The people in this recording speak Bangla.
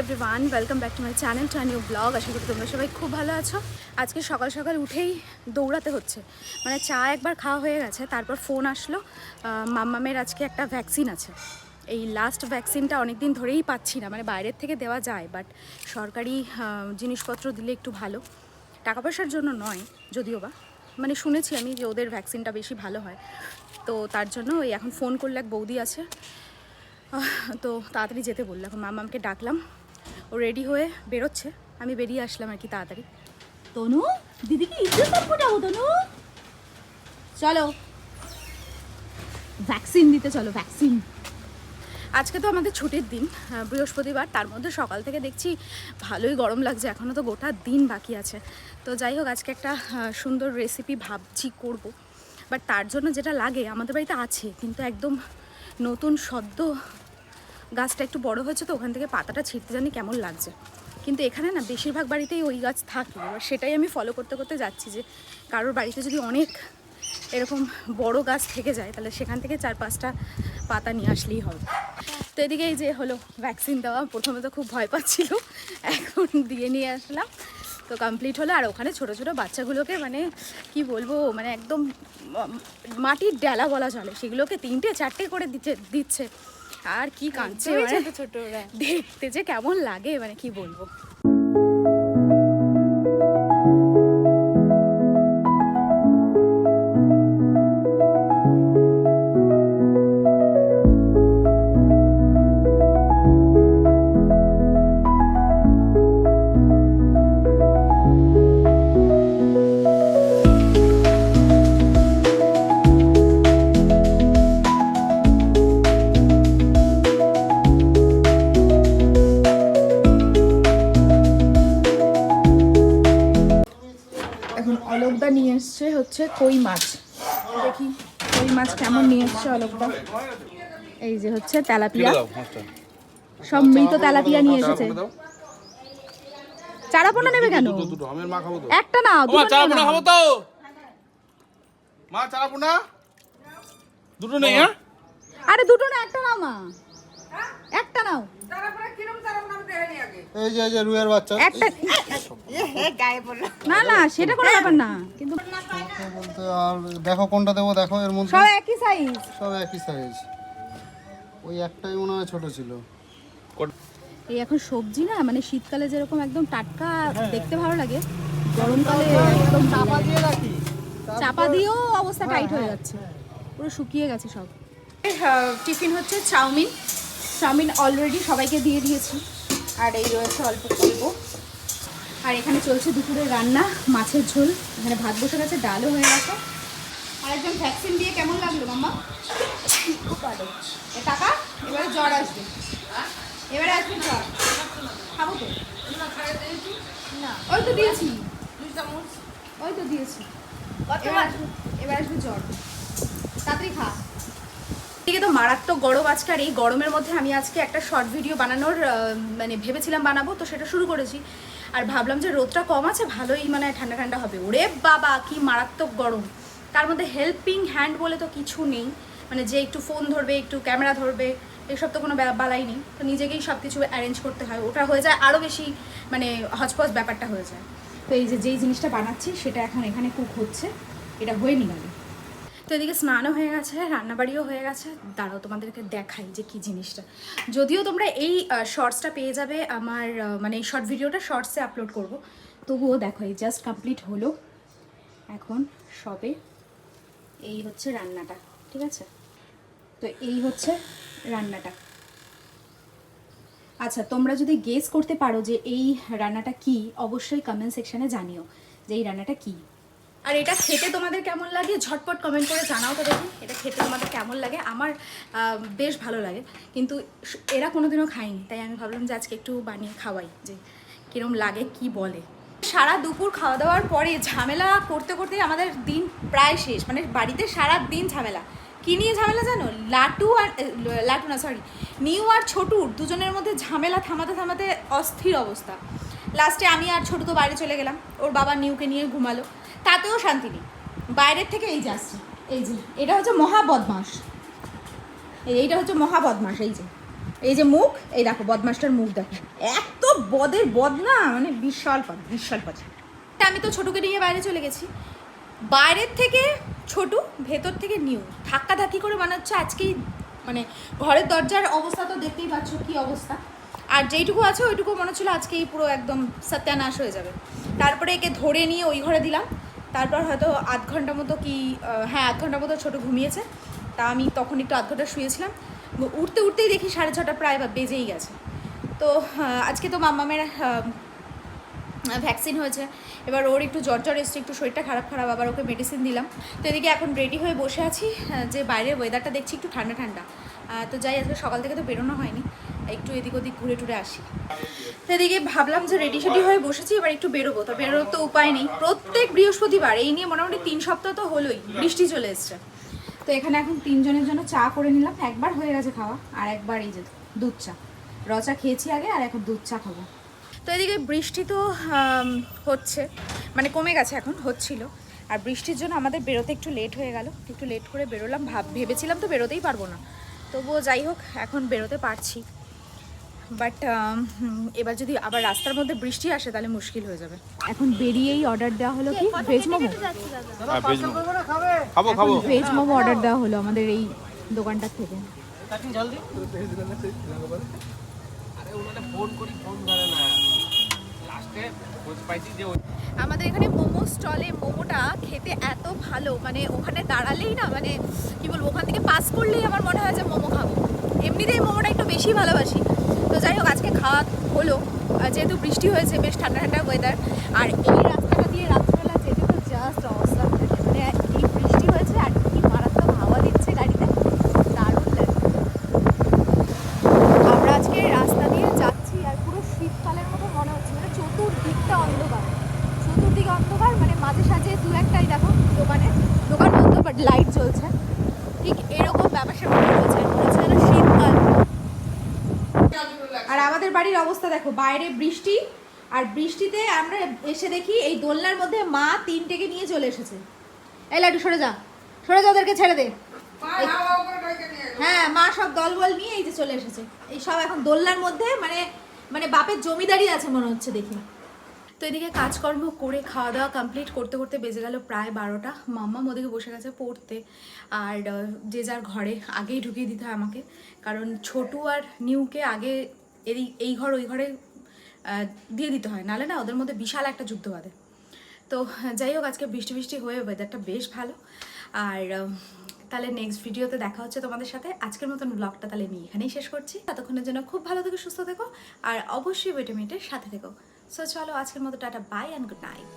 Everyone welcome back to my channel to new blog আশা করি তোমরা সবাই খুব ভালো আছো। আজকে সকাল সকাল উঠেই দৌড়াতে হচ্ছে। মানে চা একবার খাওয়া হয়ে গেছে, তারপর ফোন আসলো মাম্মামের আজকে একটা ভ্যাকসিন আছে। এই লাস্ট ভ্যাকসিনটা অনেক দিন ধরেই পাচ্ছি না মানে বাইরের থেকে দেওয়া যায় বাট সরকারি জিনিসপত্র দিলে একটু ভালো। টাকা পয়সার জন্য নয়, যদিও বা। মানে শুনেছি আমি যে ওদের ভ্যাকসিনটা বেশি ভালো হয়। তো তার জন্য ওই এখন ফোন করলে এক বৌদি আছে। তো তাড়াতাড়ি যেতে বলল। এখন মামাকে ডাকলাম। ও রেডি হয়ে বেরোচ্ছে। আমি বেরিয়ে আসলাম আর কি তাড়াতাড়ি। তনু দিদিকে ইজ্জত যাব তনু। চলো। ভ্যাকসিন দিতে চলো ভ্যাকসিন আজকে তো আমাদের ছুটির দিন বৃহস্পতিবার। তার মধ্যে সকাল থেকে দেখছি ভালোই গরম লাগছে। এখনও তো গোটা দিন বাকি আছে। তো যাই হোক আজকে একটা সুন্দর রেসিপি ভাবছি করব। বাট তার জন্য যেটা লাগে আমাদের বাড়িতে আছে কিন্তু একদম নতুন সদ্য গাছটা একটু বড় হয়েছে তো ওখান থেকে পাতাটা ছিঁড়তে জানি কেমন লাগছে। কিন্তু এখানে না বেশিরভাগ বাড়িতেই ওই গাছ থাকে। এবার সেটাই আমি ফলো করতে করতে যাচ্ছি যে কারোর বাড়িতে যদি অনেক এরকম বড় গাছ থেকে যায়, তাহলে সেখান থেকে চার পাঁচটা পাতা নিয়ে আসলেই হবে। তো এদিকে এই যে হলো ভ্যাকসিন দেওয়া, প্রথমে তো খুব ভয় পাচ্ছিল, এখন দিয়ে নিয়ে আসলাম। তো কমপ্লিট হলো আর ওখানে ছোট ছোট বাচ্চাগুলোকে মানে কি বলব মানে একদম মাটির ডেলা বলা চলে। সেগুলোকে তিনটে চারটে করে দিচ্ছে দিচ্ছে। আর কি কাঁদছে ছোট ছোট দেখতে যে কেমন লাগে মানে কি বলব? কই মাছ? দেখি কই মাছ কেমন নিয়ে এসছে অলোকদা এই যে হচ্ছে তেলাপিয়া। সব মৃত তেলাপিয়া নিয়ে এসেছে। চারাপোনা নেবে কেন? একটা না ও মা দুটো চারা পোনা না। খাব তো। মা চারা পোনা দুটো নেই হ্যাঁ? আরে দুটো না একটা নাও মা। একটা নাও। এই যে এই যে রুয়ের বাচ্চা। একটা না না সেটা কোনো ব্যাপার না। কিন্তু বলতে আর দেখো কোনটা দেবো দেখো এর মধ্যে সব একই সাইজ সব একই সাইজ ওই একটাই মনে হয় ছোট ছিল। এই এখন সবজি না মানে শীতকালে যেরকম একদম টাটকা দেখতে ভালো লাগে গরমকালে একদম চাপা দিয়ে রাখি। চাপা দিয়েও অবস্থা টাইট হয়ে যাচ্ছে। পুরো শুকিয়ে গেছে সব। টিফিন হচ্ছে চাউমিন। চাউমিন অলরেডি সবাইকে দিয়ে দিয়েছি। আর এই রয়েছে অল্প করব আর এখানে চলছে দুপুরের রান্না, মাছের ঝোল। এখানে ভাত বসে গেছে, ডালও হয়ে গেছে। আর একজন ভ্যাকসিন দিয়ে কেমন লাগল মাম্মা? খুব ভালো টাকা, এবারে জ্বর আসবে। এবারে আসবে জ্বর। খাব তো। না, ওই তো দিয়েছি। ওই তো দিয়েছি। এবার আসবে জ্বর। তাড়াতাড়ি খা। এদিকে তো মারাত্মক গরম আজকে এই গরমের মধ্যে আমি আজকে একটা শর্ট ভিডিও বানানোর মানে ভেবেছিলাম বানাবো, তো সেটা শুরু করেছি। আর ভাবলাম যে রোদটা কম আছে, ভালোই মানে ঠান্ডা ঠান্ডা হবে। ওরে বাবা, কি মারাত্মক গরম। তার মধ্যে হেল্পিং হ্যান্ড বলে তো কিছু নেই। মানে যে একটু ফোন ধরবে, একটু ক্যামেরা ধরবে, এসব তো কোনো বালাই নেই। তো নিজেকেই সব কিছু অ্যারেঞ্জ করতে হয়। ওটা হয়ে যায় আরও বেশি মানে হজপজ ব্যাপারটা হয়ে যায়। তো এই যে যেই জিনিসটা বানাচ্ছি, সেটা এখন এখানে কুক হচ্ছে। এটা হয়ে নি গেল তো এদিকে স্নানও হয়ে গেছে, রান্নাবাড়িও হয়ে গেছে। দাঁড়াও, তোমাদেরকে দেখাই যে কি জিনিসটা। যদিও তোমরা এই শর্টসটা পেয়ে যাবে আমার মানে এই শর্ট ভিডিওটা শর্টসে আপলোড করব। তবুও দেখো, এই জাস্ট কমপ্লিট হলো। এখন সবে এই হচ্ছে রান্নাটা, ঠিক আছে? তো এই হচ্ছে রান্নাটা। আচ্ছা তোমরা যদি গেস করতে পারো যে এই রান্নাটা কি, অবশ্যই কমেন্ট সেকশানে জানিও যে এই রান্নাটা কি। আর এটা খেতে তোমাদের কেমন লাগে? ঝটপট কমেন্ট করে জানাও তো দেখি। এটা খেতে তোমাদের কেমন লাগে? আমার বেশ ভালো লাগে। কিন্তু এরা কোনোদিনও খায়নি। তাই আমি ভাবলাম যে আজকে একটু বানিয়ে খাওয়াই যে কিরম লাগে, কি বলে। সারা দুপুর খাওয়া দাওয়ার পরে ঝামেলা করতে করতে আমাদের দিন প্রায় শেষ। মানে বাড়িতে সারা দিন ঝামেলা। কি নিয়ে ঝামেলা জানো? লাটু আর লাটু না সরি নিউ আর ছোটুর দুজনের মধ্যে ঝামেলা থামাতে থামাতে অস্থির অবস্থা। লাস্টে আমি আর ছোটু তো বাইরে চলে গেলাম। ওর বাবা নিউকে নিয়ে ঘুমালো। তাতেও শান্তি নেই। বাইরের থেকে এই যে আসছে, এই যে, এটা হচ্ছে মহা বদমাস এই- এইটা হচ্ছে মহা বদমাস এই যে। এই যে মুখ, এই দেখো বদমাসটার মুখ দেখো। এত বদের বদ না মানে বিশাল পাচ বিশাল তা আমি তো ছোটকে নিয়ে বাইরে চলে গেছি। বাইরের থেকে ছোট, ভেতর থেকে নিউ। ধাক্কা ধাক্কি করে হচ্ছে আজকেই। মানে ঘরের দরজার অবস্থা তো দেখতেই পাচ্ছ কী অবস্থা। আর যেইটুকু আছে ওইটুকু মনে হচ্ছিল আজকেই পুরো একদম সত্যানাশ হয়ে যাবে। তারপরে একে ধরে নিয়ে ওই ঘরে দিলাম। তারপর হয়তো আধ ঘণ্টা মতো কি হ্যাঁ আধ ঘণ্টা মতো ছোটো ঘুমিয়েছে। তা আমি তখন একটু আধ ঘণ্টা শুয়েছিলাম। উঠতে উঠতেই দেখি সাড়ে ছটা প্রায় বা বেজেই গেছে। তো আজকে তো মাম্মামের ভ্যাকসিন হয়েছে। এবার ওর একটু জ্বর জ্বর এসছে, একটু শরীরটা খারাপ খারাপ, আবার ওকে মেডিসিন দিলাম। তো এদিকে এখন রেডি হয়ে বসে আছি। যে বাইরের ওয়েদারটা দেখছি একটু ঠান্ডা ঠান্ডা। তো যাই, আজকে সকাল থেকে তো বেরোনো হয়নি। একটু এদিক ওদিক ঘুরে টুরে আসি। তো এদিকে ভাবলাম যে রেডি সেডি হয়ে বসেছি, এবার একটু বেরোবো। তো বেরোনোর তো উপায় নেই। প্রত্যেক বৃহস্পতিবার, এই নিয়ে মোটামুটি তিন সপ্তাহ তো হলোই, বৃষ্টি চলে এসছে। তো এখানে এখন তিনজনের জন্য চা করে নিলাম। একবার হয়ে গেছে খাওয়া, আর একবার এই যে দুধ চা। র চা খেয়েছি আগে, আর এখন দুধ চা খাব। তো এদিকে বৃষ্টি তো হচ্ছে মানে কমে গেছে এখন, হচ্ছিল। আর বৃষ্টির জন্য আমাদের বেরোতে একটু লেট হয়ে গেল। একটু লেট করে বেরোলাম, ভাব, ভেবেছিলাম তো বেরোতেই পারব না। তবুও যাই হোক, এখন বেরোতে পারছি। বাট এবার যদি আবার রাস্তার মধ্যে বৃষ্টি আসে তাহলে মুশকিল হয়ে যাবে। এখন বেরিয়েই অর্ডার দেওয়া হলো কি? ভেজ মোমো? হ্যাঁ ভেজ মোমো। খাব। খাব ভেজ মোমো অর্ডার দেওয়া হলো আমাদের এই দোকানটার থেকে। আমাদের এখানে মোমো স্টলে মোমোটা খেতে এত ভালো মানে ওখানে দাঁড়ালেই না মানে কি বলব ওখান থেকে পাস করলেই আমার মনে হয় যে মোমো খাব। এমনিতেই মোমোটা একটু বেশি ভালোবাসি। তো যাই হোক, আজকে খাওয়া হলো। যেহেতু বৃষ্টি হয়েছে, বেশ ঠান্ডা ঠান্ডা ওয়েদার আর এই রাস্তাটা দিয়ে রাত্রেবেলা যেতে তো জাস্ট অবস্থা মানে এই বৃষ্টি হয়েছে আর কি মারাত্মক হাওয়া দিচ্ছে গাড়িতে দারুণ লাগে আমরা আজকে রাস্তা দিয়ে যাচ্ছি আর পুরো শীতকালের মতো মনে হচ্ছে মানে চতুর্দিকটা অন্ধকার চতুর্দিকে অন্ধকার মানে মাঝে সাঝে দু একটাই দেখো দোকানে দোকান বন্ধ বাট লাইট জ্বলছে ঠিক এরকম ব্যাপার স্যাপার হচ্ছে মনে হচ্ছে যেন শীতকাল আর আমাদের বাড়ির অবস্থা দেখো বাইরে বৃষ্টি আর বৃষ্টিতে আমরা এসে দেখি এই দোলনার মধ্যে মা তিনটেকে নিয়ে চলে এসেছে। এই লাড্ডু সরে যা সরে যা ওদেরকে ছেড়ে দে। হ্যাঁ মা সব দলবল নিয়ে এই যে চলে এসেছে। এই সব এখন দোলনার মধ্যে মানে মানে বাপের জমিদারি আছে মনে হচ্ছে দেখি। তো এদিকে কাজকর্ম করে খাওয়া দাওয়া কমপ্লিট করতে করতে বেজে গেল প্রায় বারোটা। মাম্মা ওদিকে বসে গেছে পড়তে। আর যে যার ঘরে আগেই ঢুকিয়ে দিতে হয় আমাকে। কারণ ছোটু আর নিউকে আগে এই এই ঘর ওই ঘরে দিয়ে দিতে হয়। নাহলে না ওদের মধ্যে বিশাল একটা যুদ্ধ বাঁধে। তো যাই হোক, আজকে বৃষ্টি বৃষ্টি হয়ে ওয়েদারটা বেশ ভালো। আর তাহলে নেক্সট ভিডিওতে দেখা হচ্ছে তোমাদের সাথে। আজকের মতন ব্লগটা তাহলে আমি এখানেই শেষ করছি। ততক্ষণের জন্য খুব ভালো থেকো, সুস্থ থেকো। আর অবশ্যই ভিটামিনের সাথে থেকো। সো চলো আজকের মতো tata bye and good night